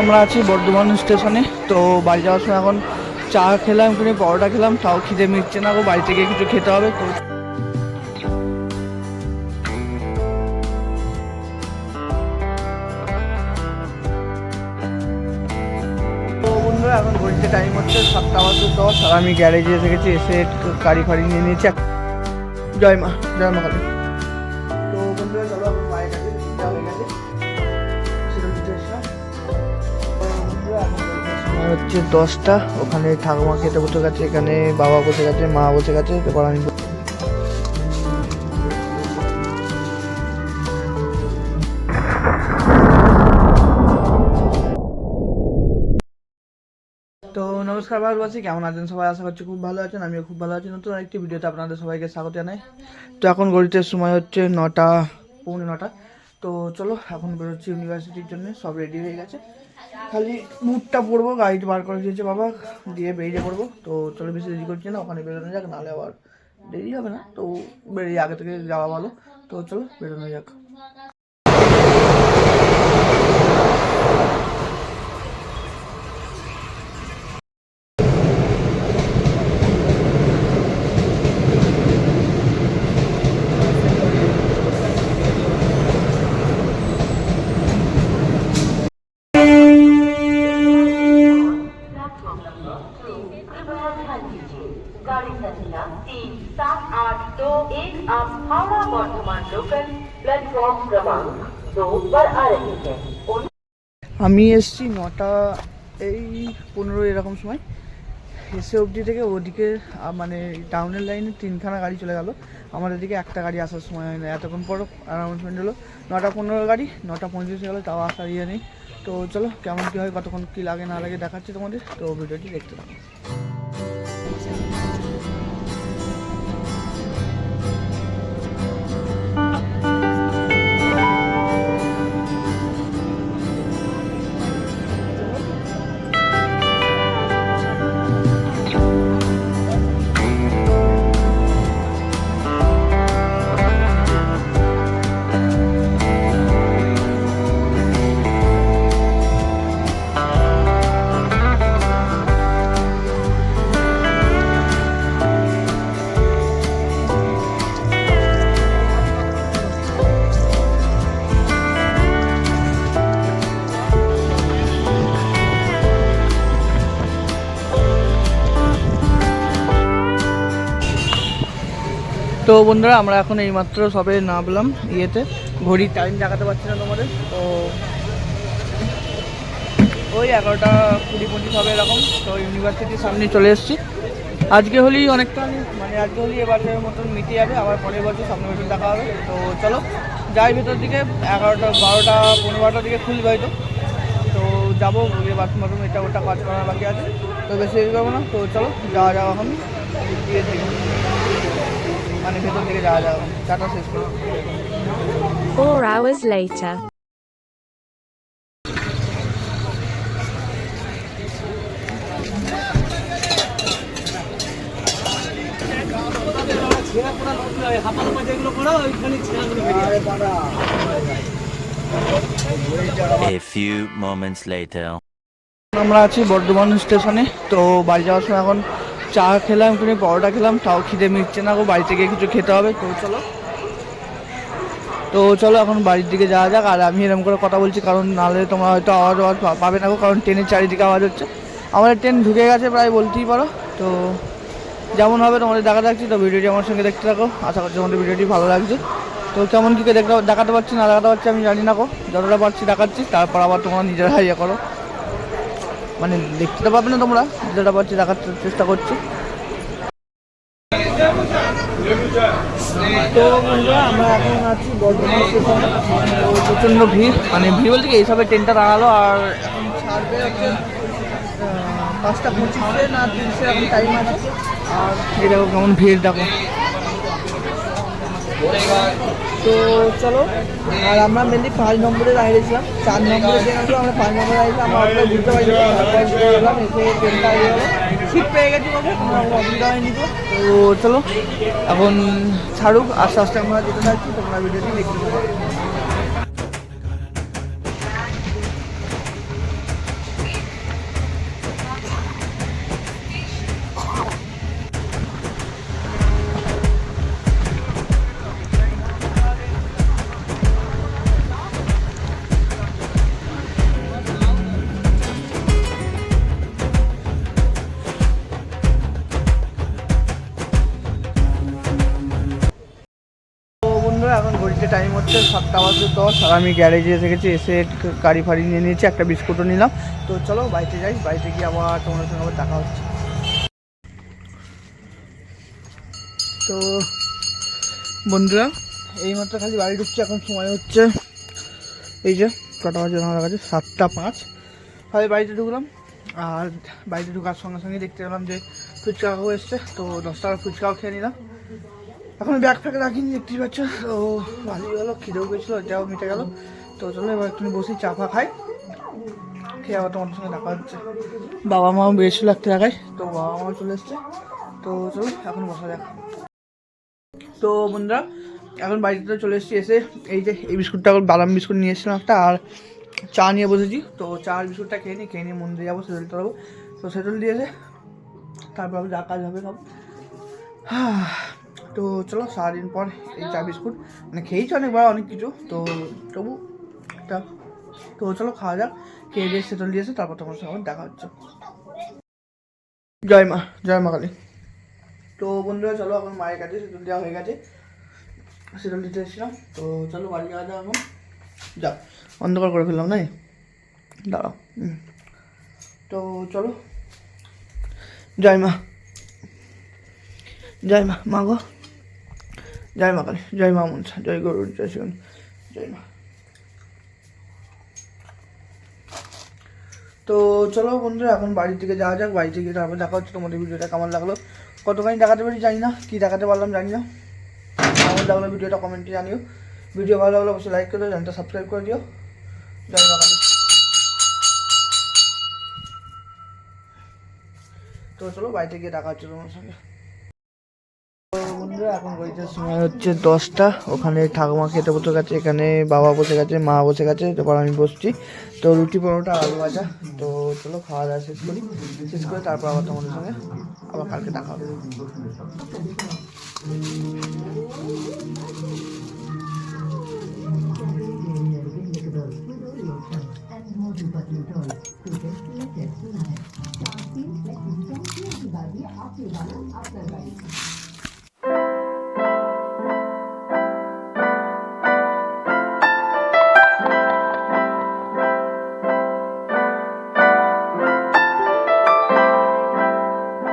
আমরা আছি বর্ধমান স্টেশনে। তো বাড়ি যাওয়ার সময় এখন চা খেলাম করে পরোটা খেলাম, তাও খিদে মিটছে না গো, বাড়ি থেকে কিছু খেতে হবে। তো এখন ঘড়িতে টাইম হচ্ছে সাতটা বাজে দশ, আর আমি গ্যারেজে এসে গেছি, এসে গাড়ি ফাড়ি নিয়ে নিয়েছি। জয় মা জয় মা কালী। তো বন্ধুরা, চলো হচ্ছে দশটা। ওখানে ঠাকুমা খেতে বসে গেছে, এখানে বাবা বসে গেছে, মা বসে গেছে, এবার আমি তো নমস্কার ভারতবাসী কেমন আছেন সবাই? আশা করছি খুব ভালো আছেন, আমিও খুব ভালো আছি। নতুন আরেকটি ভিডিওতে আপনাদের সবাইকে স্বাগত জানাই। তো এখন ঘড়িতে সময় হচ্ছে নটা, পৌনে নটা। তো চলো, এখন বেরোচ্ছি ইউনিভার্সিটির জন্য, সব রেডি হয়ে গেছে। খালি মুডটা পড়ব গাড়িটা বার করে দিয়েছে বাবা দিয়ে বেরিয়ে পড়ব। তো চলো বেশি দেরি করছি না, ওখানে বেরোনো যাক, নাহলে আবার দেরি হবে না। তো বেরিয়ে আগে থেকে যাওয়া ভালো। তো চলো বেরোনো যাক। আমি এসছি নটা এই পনেরো এরকম সময়। এসে অবধি থেকে ওদিকে মানে টাউনের লাইনে তিনখানা গাড়ি চলে গেল। আমাদের দিকে একটা গাড়ি আসার সময় হয় না এতক্ষণ পর অ্যানাউন্সমেন্ট হলো, নটা পনেরো গাড়ি, নটা পঁয়ত্রিশ গেলো, তাও আসার ইয়ে নেই। তো চলো, কেমন কী হয়, কতক্ষণ কী লাগে না লাগে দেখাচ্ছি তোমাদের। তো ভিডিওটি দেখতে থাকো। তো বন্ধুরা, আমরা এখন এইমাত্র সবে নামলাম ইয়েতে। ঘড়ির টাইম দেখাতে পারছি না তোমাদের, তো ওই এগারোটা কুড়ি পঁচিশ হবে এরকম, তো ইউনিভার্সিটির সামনে চলে এসেছি। আজকে হলেই অনেকটা মানে আজকে হলেই এবারের মতন মিটে যাবে, আবার পরের বছর সামনে বছর দেখা হবে। তো চলো, যাই ভেতর দিকে, এগারোটা, বারোটা পনেরো বারোটার দিকে খুলবে হয়তো। তো যাব গিয়ে বাথরুম বাথরুম এটা ওটা কাজ করার বাকি আছে। তো বেশি করব না, তো চলো, যাওয়া যাওয়া এখন দিয়ে থেকে মানে ভেতর দিকে যাওয়া যাওয়া চাটা শেষ করব Four hours later. A few moments later. আমরা আছি বর্ধমান স্টেশনে তো বাড়ি যাওয়ার সময় এখন চা খেলাম করে পরোটা খেলাম, তাও খিদে মিটছে না গো বাড়ি থেকে কিছু খেতে হবে। তো চলো। তো চলো, এখন বাড়ির দিকে যাওয়া যাক, আর আমি এরকম করে কথা বলছি, কারণ নাহলে তোমরা হয়তো আওয়াজ আওয়াজ পাবে না গো, কারণ ট্রেনের চারিদিকে আওয়াজ হচ্ছে। আমাদের ট্রেন ঢুকে গেছে প্রায়, বলতেই পারো। তো যেমন হবে তোমাদের দেখা যাচ্ছি, তো ভিডিওটি আমার সঙ্গে দেখতে থাকো। আশা করছি তোমাদের ভিডিওটি ভালো লাগছে। তো কেমন কী দেখতে দেখাতে পারছি না দেখাতে পারছি আমি জানি না গো, যতটা পারছি দেখাচ্ছি, তারপর আবার তোমরা নিজেরা ইয়ে করো। মানে দেখতে পাবে না তোমরা। যেটা পাচ্ছি, দেখার চেষ্টা করছি। তো আমরা এখন আছি বর্ধমান স্টেশনে। ভিড়। মানে ভিড় বলতে কি, এইসবে ট্রেনটা দাঁড়াল আর ছাড়বে পাঁচটা পঁচিশে না তিরিশে এখন টাইম আছে। আর এই দেখো কেমন ভিড়, দেখো। তো চলো, আর আমরা মেনলি পাঁচ নম্বরে দাঁড়িয়েছিলাম চার নম্বরে যে আসলো আমরা পাঁচ নম্বরে দাঁড়িয়েছিলাম আমরা অতটা বুঝতে পারি এসে ট্রেনটা এগিয়ে গেলো। সিট পেয়ে গেছি বলে অসুবিধা হয়নি তো। তো চলো, এখন ছাড়ুক, আস্তে আস্তে আমরা যেতে থাকছি তোমরা ভিডিওটি দেখতে পাবো ঘড়িতে টাইম হচ্ছে সাতটা বাজে দশ, আর আমি গ্যারেজে এসে গেছি, এসে গাড়ি ফাড়ি নিয়ে নিয়েছি, একটা বিস্কুটও নিলাম। তো চলো বাড়িতে যাই, বাড়িতে গিয়ে আবার তোমাদের সঙ্গে আবার দেখা হচ্ছে। তো বন্ধুরা, এইমাত্র খালি বাড়ি ঢুকছি, এখন সময় হচ্ছে এই যে কটা বাজে আমার কাছে? সাতটা পাঁচ। খালি বাড়িতে ঢুকলাম, আর বাড়িতে ঢুকার সঙ্গে সঙ্গে দেখতে পেলাম যে ফুচকা এসছে তো দশ টাকার ফুচকাও খেয়ে নিলাম। এখন ব্যাগ ফ্যাগ রাখিনি দেখতেই পাচ্ছ তো ভালোই গেলো খিদেও গেছিল এটাও মিটে গেলো। তো চলো, এবার একটু বসে, চা ফা খাই। খেয়ে আবার তোমার সঙ্গে দেখা হচ্ছে। বাবা মাও বেরিয়েছিল একটা জায়গায়, তো বাবা মাও চলে এসছে। তো চলো, এখন বসা যাক। তো বন্ধুরা, এখন বাড়িতে চলে এসেছি, এসে এই যে, এই বিস্কুটটা, বাদাম বিস্কুট নিয়ে এসেছিলাম একটা, আর চা নিয়ে বসেছি। তো চা আর বিস্কুটটা খেয়ে নিই খেয়ে নিয়ে মন্দিরে যাব সেদল টলাবো। তো সেদল দিয়েছে, তারপর যা কাজ হবে সব। তো চলো, সারাদিন পর এই চা, বিস্কুট মানে খেয়েছি অনেকবার, অনেক কিছু। তো তবু একটা তো চলো, খাওয়া যাক, খেয়ে দিয়ে সেটল দিয়েছে তারপর তোমার সঙ্গে দেখা হচ্ছে। জয় মা জয় মা কালী। তো বন্ধুরা, চলো, এখন মায়ের কাছে সেটল দেওয়া হয়ে গেছে। সেটল দিতে এসেছিলাম। তো চলো, বাড়ি যাওয়া যাক এখন। যা, অন্ধকার করে ফেললাম, নাই? দাঁড়াও। তো চলো, জয় মা। জয় মা মা গো। জয় মা কালী জয় মা মনসা, জয় গরুর জয় শিবন জয় মা। তো চলো বন্ধুরা, এখন বাড়ি থেকে যাওয়া যাক বাড়ি থেকে তারপর দেখা হচ্ছে তোমাদের ভিডিওটা কেমন লাগল। কতখানি দেখাতে পারি জানি না, কী দেখাতে পারলাম জানি না। কেমন লাগল ভিডিওটা কমেন্টে জানিও। ভিডিও ভালো লাগলে অবশ্যই লাইক করে দিও, চ্যানেলটা সাবস্ক্রাইব করে দিও। জয় মা কালী। তো চলো বাড়িতে গিয়ে দেখা হচ্ছে তোমার সঙ্গে। সময় হচ্ছে দশটা। ওখানে ঠাকুমা খেতে বসে গেছে, এখানে বাবা বসে গেছে, মা বসে গেছে তারপর আমি বসছি। তো রুটি, পরোটা, আলু ভাজা। তো চলো খাওয়া দাওয়া শেষ করি। শেষ করে তারপর আবার তোমাদের সঙ্গে আবার কালকে দেখা হবে। আপনার বাড়ি